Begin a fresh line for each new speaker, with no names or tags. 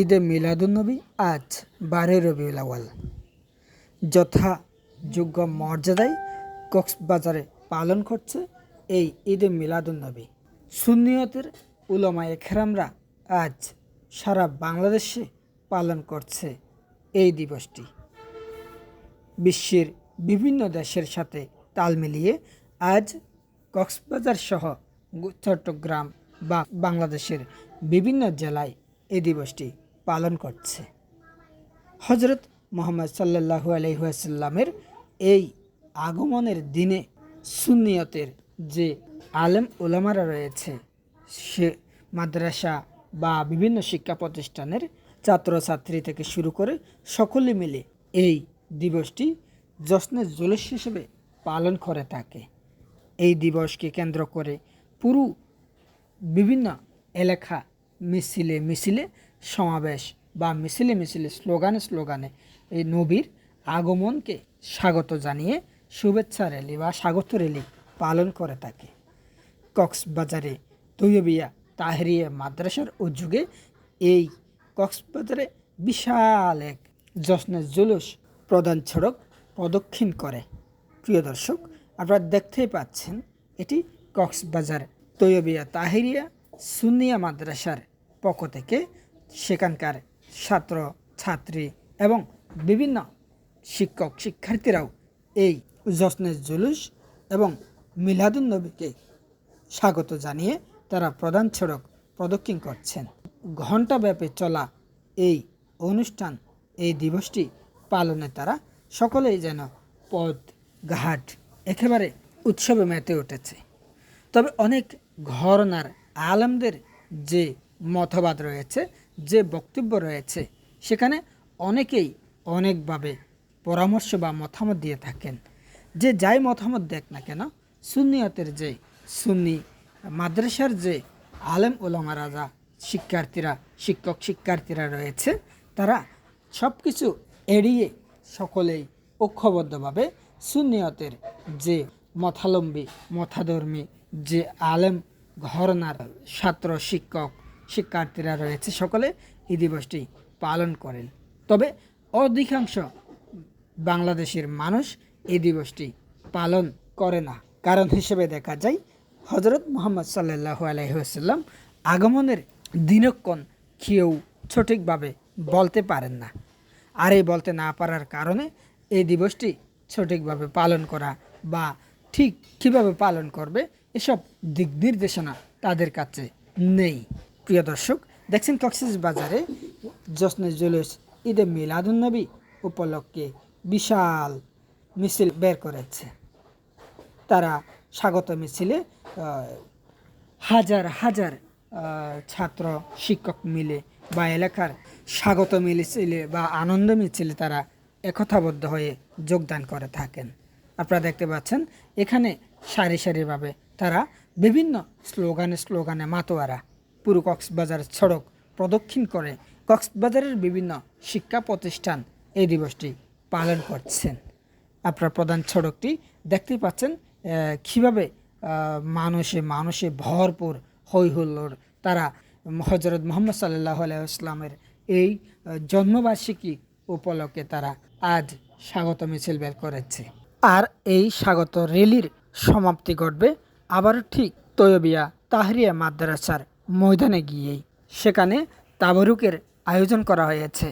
ঈদে মিলাদুন্নবী আজ বারোই রবিউল আওয়াল যথাযোগ্য মর্যাদায় কক্সবাজারে পালন করছে এই ঈদে মিলাদুন্নবী। সুন্নিয়তের উলামায়ে খেরামরা আজ সারা বাংলাদেশে পালন করছে এই দিবসটি। বিশ্বের বিভিন্ন দেশের সাথে তাল মিলিয়ে আজ কক্সবাজার সহ চট্টগ্রাম বা বাংলাদেশের বিভিন্ন জেলায় এই দিবসটি পালন করছে। হজরত মোহাম্মদ সাল্লাহু আলহিহাসাল্লামের এই আগমনের দিনে সুন্নিয়তের যে আলেম ওলামারা রয়েছে, সে মাদ্রাসা বা বিভিন্ন শিক্ষা প্রতিষ্ঠানের ছাত্রছাত্রী থেকে শুরু করে সকলে মিলে এই দিবসটি যশ্নের জুলুস হিসেবে পালন করে থাকে। এই দিবসকে কেন্দ্র করে পুরো বিভিন্ন এলাকা মিছিলে মিছিলে সমাবেশ বা মিছিলে মিছিলে, স্লোগানে স্লোগানে এই নবীর আগমনকে স্বাগত জানিয়ে শুভেচ্ছা র্যালি বা স্বাগত র্যালি পালন করে থাকে। কক্সবাজারে তৈয়বিয়া তাহরিয়া মাদ্রাসার উদ্যোগে এই কক্সবাজারে বিশাল এক জশ্নের জুলুস প্রধান সড়ক প্রদক্ষিণ করে। প্রিয় দর্শক, আপনারা দেখতেই পাচ্ছেন, এটি কক্সবাজার তৈয়বিয়া তাহিরিয়া সুনিয়া মাদ্রাসার পক্ষ থেকে সেখানকার ছাত্র, ছাত্রী এবং বিভিন্ন শিক্ষক, শিক্ষার্থীরাও এই জশ্নের জুলুস এবং মিলাদুন নবীকে স্বাগত জানিয়ে তারা প্রধান সড়ক প্রদক্ষিণ করছেন। ঘণ্টাব্যাপী চলা এই অনুষ্ঠান, এই দিবসটি পালনে তারা সকলেই যেন পদ ঘাট একেবারে উৎসবে মেতে উঠেছে। তবে অনেক ঘরনার আলমদের যে মতবাদ রয়েছে যে বক্তব্য রয়েছে, সেখানে অনেকেই অনেকভাবে পরামর্শ বা মতামত দিয়ে থাকেন। যে যাই মতামত দেখ না কেন, সুন্নিয়তের যে সুন্নি, মাদ্রাসার যে আলেম ওলামা রাজা, শিক্ষার্থীরা, শিক্ষক শিক্ষার্থীরা রয়েছে, তারা সব কিছু এড়িয়ে সকলেই ঐক্যবদ্ধভাবে সুন্নিয়তের যে মথালম্বী মথাধর্মী যে আলেম, ঘরনার, ছাত্র, শিক্ষক শিক্ষার্থীরা রয়েছে। সকলে এই দিবসটি পালন করেন। তবে অধিকাংশ বাংলাদেশের মানুষ এই দিবসটি পালন করে না। কারণ হিসেবে দেখা যায় হজরত মোহাম্মদ সাল্লাহু আলহিহাসাল্লাম আগমনের দিনক্ষণ কেউ সঠিকভাবে বলতে পারেন না। আর এই বলতে না পারার কারণে এই দিবসটি সঠিকভাবে পালন করা বা ঠিক কীভাবে পালন করবে, এসব দিক নির্দেশনা তাদের কাছে নেই। প্রিয় দর্শক, দেখছেন কক্সিস বাজারে জশ্নে জুলুস, ঈদে মিলাদুন্নবী উপলক্ষে বিশাল মিছিল বের করেছে। তারা স্বাগত মিছিলে হাজার হাজার ছাত্র, শিক্ষক মিলে বা এলাকার স্বাগত মিছিলে বা আনন্দ মিছিলে তারা একথাবদ্ধ হয়ে যোগদান করে থাকেন। আপনারা দেখতে পাচ্ছেন, এখানে সারি সারিভাবে তারা বিভিন্ন স্লোগানে স্লোগানে মাতোয়ারা পুরো কক্সবাজার সড়ক প্রদক্ষিণ করে কক্সবাজারের বিভিন্ন শিক্ষা প্রতিষ্ঠান এই দিবসটি পালন করছেন। আপনার প্রধান সড়কটি দেখতেই পাচ্ছেন কীভাবে মানুষে মানুষে ভরপুর হই হুল্লোড় তারা হজরত মোহাম্মদ সাল্লাহ আলাইসলামের এই জন্মবার্ষিকী উপলক্ষে তারা আজ স্বাগত মিছিল বের করেছে। আর এই স্বাগত র্যালির সমাপ্তি ঘটবে আবারও ঠিক তৈয়বিয়া তাহরিয়া মাদ্রাসার ময়দানে গিয়েই। সেখানে তাবরুকের আয়োজন করা হয়েছে।